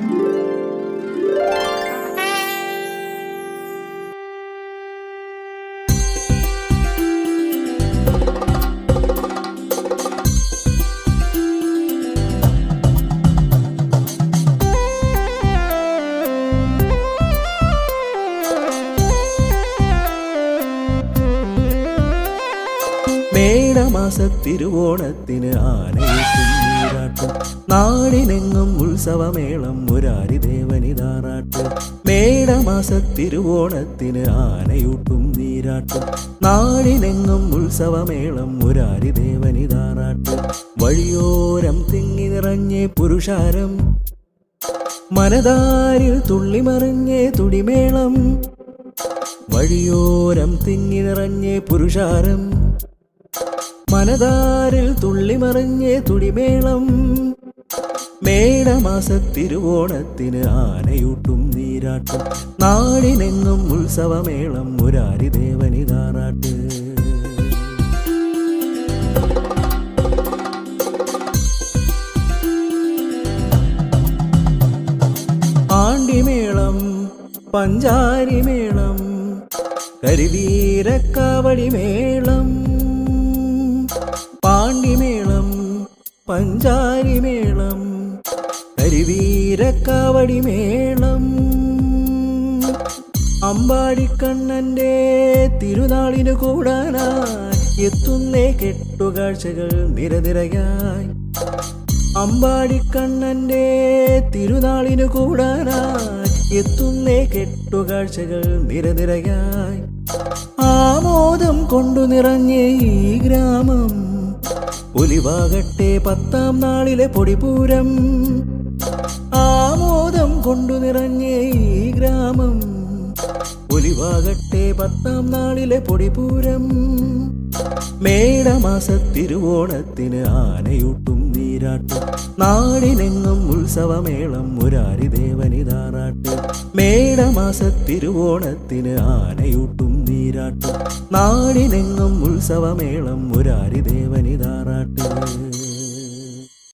നീരാട്ടും നാടിനെങ്ങും ഉത്സവമേളം മുരാരി ദേവനിതാറാട്ട് മേടമാസത്തിരുവോണത്തിന് ആനയൂട്ടും നീരാട്ട്. നാടിനെങ്ങും ഉത്സവമേളം മുരാരി ദേവനിതാറാട്ട് വഴിയോരം തിങ്ങി നിറഞ്ഞേ പുരുഷാരം. മനതാരിൽ തുള്ളിമറിഞ്ഞേ തുടിമേളം. വഴിയോരം തിങ്ങി നിറഞ്ഞേ പുരുഷാരം. മനതാരിൽ തുള്ളിമറിഞ്ഞേ തുടിമേളം. മേടമാസത്തിരുവോണത്തിന് ആനയൂട്ടും നീരാട്ടും. നാടിനെന്നും ഉത്സവമേളം മുരാരിദേവനി താറാട്ട് ആണ്ടിമേളം പഞ്ചാരിമേളം കരുവീരക്കാവടിമേളം. പാണ്ടിമേളം പഞ്ചാരിമേളം കരിവീരക്കാവടിമേളം അമ്പാടിക്കണ്ണന്റെ തിരുനാളിനു കൂടാനായി എത്തുന്നേ കെട്ടുകാഴ്ചകൾ നിരനിരയായി. അമ്പാടിക്കണ്ണന്റെ തിരുനാളിനു കൂടാനായി എത്തുന്നേ കെട്ടുകാഴ്ചകൾ നിരനിരയായി. ആമോദം കൊണ്ടു നിറഞ്ഞേ ഈ ഗ്രാമം ഒലിവാകട്ടെ പത്താം നാളിലെ പൊടിപൂരം. കൊണ്ടു നിറഞ്ഞേ ഈ ഗ്രാമം. ഒലിവാകട്ടെ പത്താം നാളിലെ പൊടിപൂരം. മേടമാസ മേടമാസത്തിരുവോണത്തിന് ആനയൂട്ടും നീരാട്ടും. നാടിനെങ്ങും ഉത്സവമേളം മുരാരിദേവനിതാറാട്ട്. മേടമാസ മേടമാസത്തിരുവോണത്തിന് ആനയൂട്ടും നീരാട്ടും. നാടിനെങ്ങും ഉത്സവമേളം മുരാരി ദേവനിതാറാട്ട്